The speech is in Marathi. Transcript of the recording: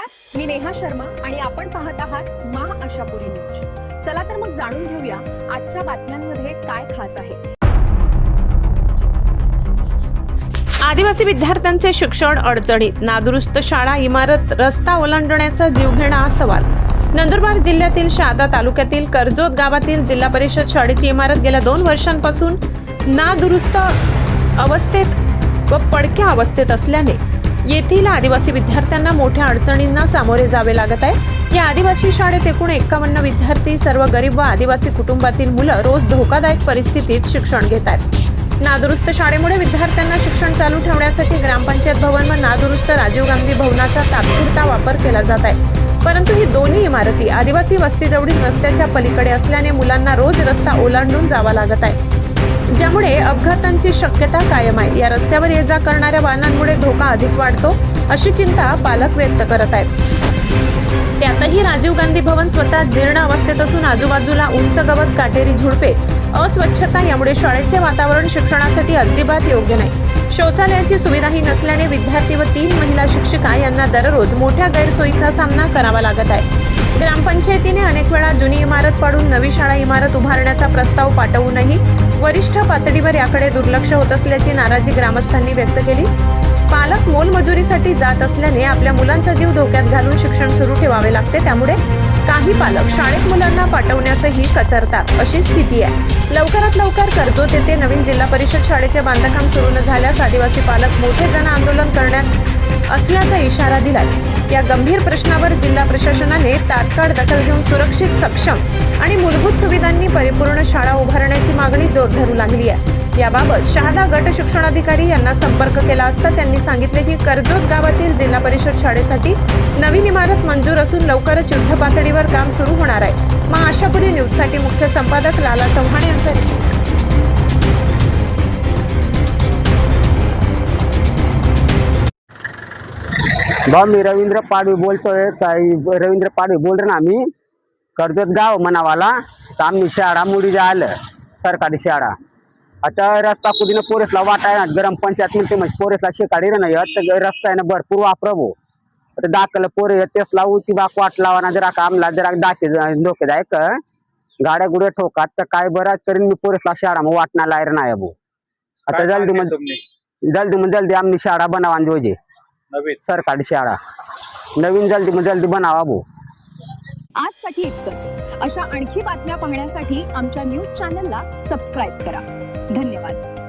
नमस्कार. मी नेहा शर्मा आणि आपण पाहत आहात महा आशापुरी न्यूज. चला तर मग जाणून घेऊया आजच्या बातम्यांमध्ये काय खास आहे. आदिवासी विद्यार्थ्यांचे शिक्षण अडचणीत. नादुरुस्त शाळा इमारत रस्ता ओलांडण्याचा जीवघेणा सवाल. नंदुरबार जिल्ह्यातील शहादा तालुक्यातील कर्जोत गावातील जिल्हा परिषद शाळेची इमारत गेल्या दोन वर्षांपासून नादुरुस्त अवस्थेत व पडक्या अवस्थेत असल्याने येथील आदिवासी विद्यार्थ्यांना मोठ्या अडचणींना सामोरे जावे लागत आहे. या आदिवासी शाळेत एकूण एक्कावन्न विद्यार्थी सर्व गरीब व आदिवासी कुटुंबातील मुलं रोज धोकादायक परिस्थितीत शिक्षण घेत आहेत. नादुरुस्त शाळेमुळे विद्यार्थ्यांना शिक्षण चालू ठेवण्यासाठी ग्रामपंचायत भवन व नादुरुस्त राजीव गांधी भवनाचा तात्पुरता वापर केला जात आहे. परंतु ही दोन्ही इमारती आदिवासी वस्तीजवळील रस्त्याच्या पलीकडे असल्याने मुलांना रोज रस्ता ओलांडून जावा लागत आहे. ज्यामुळे अपघातांची शक्यता कायम आहे. या रस्त्यावर ये जा करणाऱ्या वाहनांमुळे धोका अधिक वाढतो अशी चिंता पालक व्यक्त करत आहेत. त्यातही राजीव गांधी भवन स्वतः जीर्ण अवस्थेत असून आजूबाजूला उंच गवत काटेरी झुडपे अस्वच्छता यामुळे शाळेचे वातावरण शिक्षणासाठी अजिबात योग्य नाही. शौचालयाची सुविधाही नसल्याने विद्यार्थी व तीन महिला शिक्षिका यांना दररोज मोठ्या गैरसोयीचा सामना करावा लागत आहे. ग्रामपंचायतीने अनेक वेळा जुनी इमारत पाडून नवी शाळा इमारत उभारण्याचा प्रस्ताव पाठवूनही वरिष्ठ पातळीवर याकडे दुर्लक्ष होत असल्याची नाराजी ग्रामस्थांनी व्यक्त केली. पालक मोलमजुरीसाठी जात असल्याने आपल्या मुलांचा जीव धोक्यात घालून शिक्षण सुरू ठेवावे लागते. त्यामुळे काही पालक शाळेत मुलांना पाठवण्यासही कचरतात अशी स्थिती आहे. लवकरात लवकर कर्जोत येथे नवीन जिल्हा परिषद शाळेचे बांधकाम सुरू न झाल्यास आदिवासी पालक मोठे जन आंदोलन करण्यात असल्याचा इशारा दिलाय. या गंभीर प्रश्नावर जिल्हा प्रशासनाने तात्काळ दखल घेऊन सुरक्षित सक्षम आणि मूलभूत सुविधांनी परिपूर्ण शाळा उभारण्याची मागणी जोर धरू लागली आहे. याबाबत शहादा गट शिक्षणाधिकारी यांना संपर्क केला असता त्यांनी सांगितले की कर्जोत गावातील जिल्हा परिषद शाळेसाठी नवीन इमारत मंजूर असून लवकरच युद्ध पातळीवर काम सुरू होणार आहे. मग आशापुरी न्यूजसाठी मुख्य संपादक लाला चव्हाण यांचा भाऊ मी रवींद्र पाडवी बोलतोय काही रवींद्र पाडवी बोल ना आम्ही कर्जत गाव मनावाला तर आम्ही शाळा मुडी आलं सरकारी शाळा. आता रस्ता कुदीनं पोरेसला वाट आहे ना गरम पंचायत म्हणते म्हणजे पोरेसला शेकाडी नाही तर रस्ता आहे ना भरपूर वापरवो. आता दाखल पोरे तेच लावू ती बाक वाट लावा ना जरा आमला जरा दाखे धोकेदायक गाड्या गुड्या ठोकात तर काय बरं करीन मी पोरेसला शाळा मग वाटणार लायर नाही भाऊ आता जल्दी मध्ये जल्दी मग जल्दी आमनी शाळा बनावा जोजे नवीन. सरकारी शाळा. नवीन जल्दी जल्दी बनावा भाऊ. आजसाठी इतकंच. अशा आणखी बातम्या पाहण्यासाठी आमच्या न्यूज चॅनलला सबस्क्राईब करा. धन्यवाद.